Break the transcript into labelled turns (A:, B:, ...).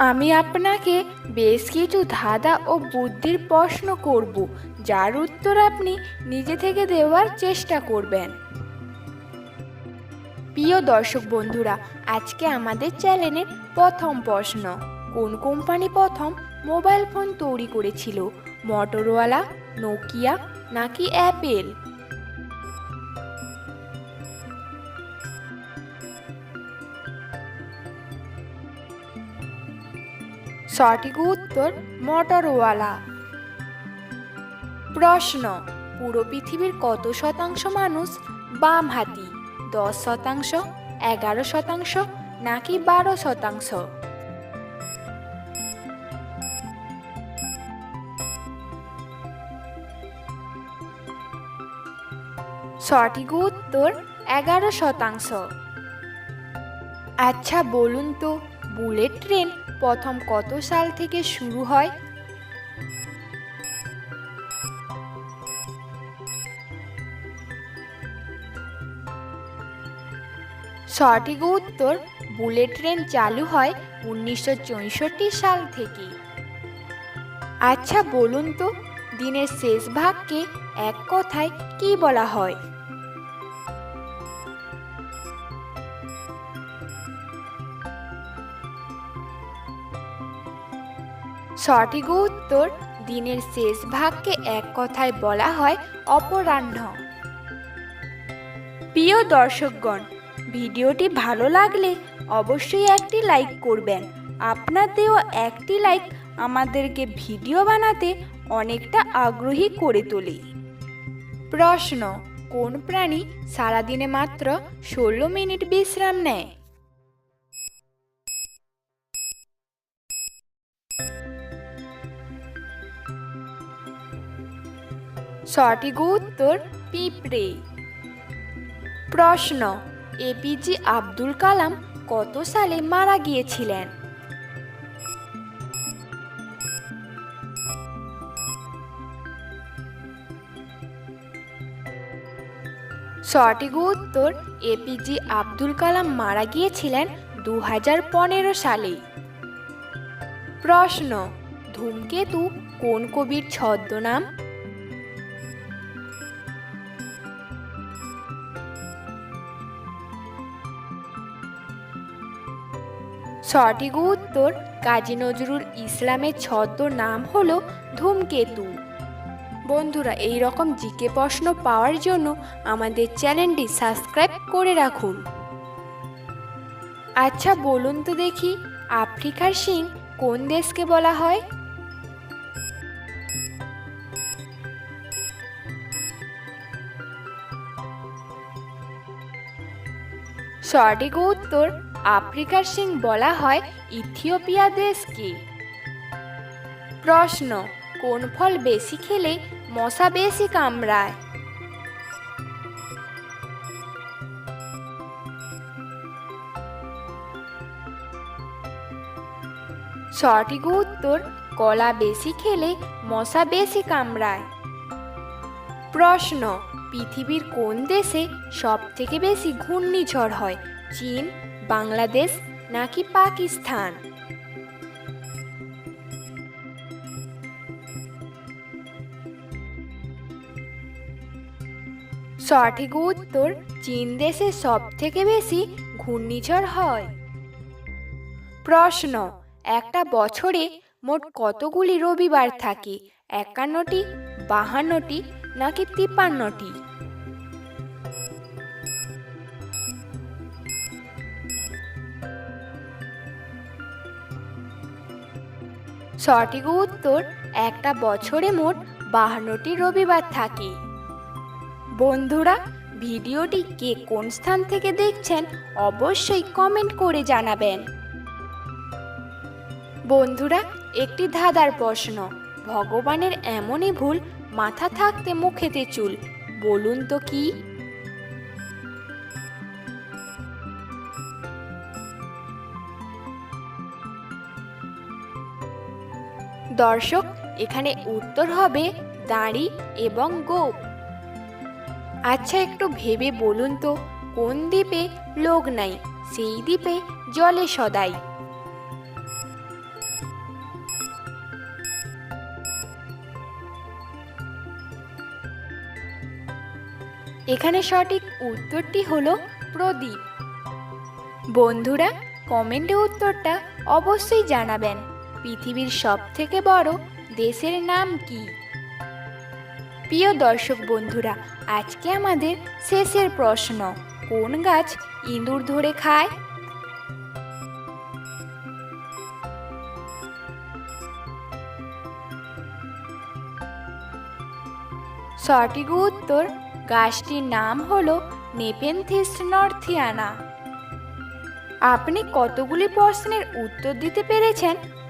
A: আমি আপনাকে বেশ কিছু ধাঁধা ও বুদ্ধির প্রশ্ন করব, যার উত্তর আপনি নিজে থেকে দেওয়ার চেষ্টা করবেন। প্রিয় দর্শক বন্ধুরা, আজকে আমাদের চ্যানেলের প্রথম প্রশ্ন, কোন কোম্পানি প্রথম মোবাইল ফোন তৈরি করেছিল? মটোরোয়ালা নোকিয়া নাকি অ্যাপেল? সঠিক উত্তর মটরওয়ালা। প্রশ্ন, পুরো পৃথিবীর কত শতাংশ মানুষ বাম হাতি? দশ শতাংশ, এগারো শতাংশ, নাকি বারো শতাংশ? সঠিক উত্তর, এগারো শতাংশ। আচ্ছা বলুন তো বুলেট ট্রেন প্রথম কত সাল থেকে শুরু হয়? সঠিক উত্তর, বুলেট ট্রেন চালু হয় উনিশশো চৌষট্টি সাল থেকে। আচ্ছা বলুন তো, দিনের শেষ ভাগকে এক কথায় কি বলা হয়? সঠিক উত্তর দিনের শেষ ভাগকে এক কথায় বলা হয় অপরাহ্ন। প্রিয় দর্শকগণ, ভিডিওটি ভালো লাগলে অবশ্যই একটি লাইক করবেন। আপনার দেওয়া একটি লাইক আমাদেরকে ভিডিও বানাতে অনেকটা আগ্রহী করে তোলে। প্রশ্ন, কোন প্রাণী সারাদিনে মাত্র ষোলো মিনিট বিশ্রাম নেয়? সঠিক উত্তর পিঁপড়ে। প্রশ্ন এপিজে আব্দুল কালাম কত সালে মারা গিয়েছিলেন? সঠিক উত্তর এপিজে আব্দুল কালাম মারা গিয়েছিলেন দু হাজার পনেরো সালে। প্রশ্ন, ধূমকেতু কোন কবির ছদ্মনাম? সঠিক উত্তর কাজী নজরুল ইসলামের ছদ্ম নাম হলো ধূমকেতু। বন্ধুরা এই রকম জিকে প্রশ্ন পাওয়ার জন্য আমাদের চ্যানেলটি সাবস্ক্রাইব করে রাখুন। আচ্ছা বলুন তো দেখি, আফ্রিকার সিং কোন দেশকে বলা হয়? সঠিক উত্তর আফ্রিকার সিং বলা হয় ইথিওপিয়া দেশকে প্রশ্ন, কোন ফল বেশি খেলে মশা বেশি কামড়ায়? সঠিক উত্তর, কলা বেশি খেলে মশা বেশি কামড়ায়। প্রশ্ন, পৃথিবীর কোন দেশে সব থেকে বেশি ঘূর্ণিঝড় হয়? চীন বাংলাদেশ নাকি পাকিস্তান? সঠিক উত্তর চীন দেশে সব থেকে বেশি ঘূর্ণিঝড় হয়। প্রশ্ন, একটা বছরে মোট কতগুলি রবিবার থাকে? একান্নটি, বাহান্নটি নাকি তিপ্পান্নটি সঠিক উত্তর, একটা বছরে মোট বাহান্নটি রবিবার থাকে। বন্ধুরা, ভিডিওটি কে কোন স্থান থেকে দেখছেন অবশ্যই কমেন্ট করে জানাবেন। বন্ধুরা, একটি ধাঁধার প্রশ্ন, ভগবানের এমনই ভুল মাথা থাকতে মুখেতে চুল, বলুন তো কি? দর্শক, এখানে উত্তর হবে দাঁড়ি এবং গোপ আচ্ছা একটু ভেবে বলুন তো, কোন দ্বীপে লোক নাই? সেই দ্বীপে জলে সদাই। এখানে সঠিক উত্তরটি হলো প্রদীপ। বন্ধুরা, কমেন্টে উত্তরটা অবশ্যই জানাবেন। পৃথিবীর সব থেকে বড় দেশের নাম কি? প্রিয় দর্শক বন্ধুরা, আজকে আমাদের শেষের প্রশ্ন, কোন গাছ ইঁদুর ধরে খায়? সঠিক উত্তর, গাছটির নাম হলো নেপেনথিস নর্থিয়ানা। আপনি কতগুলি প্রশ্নের উত্তর দিতে পেরেছেন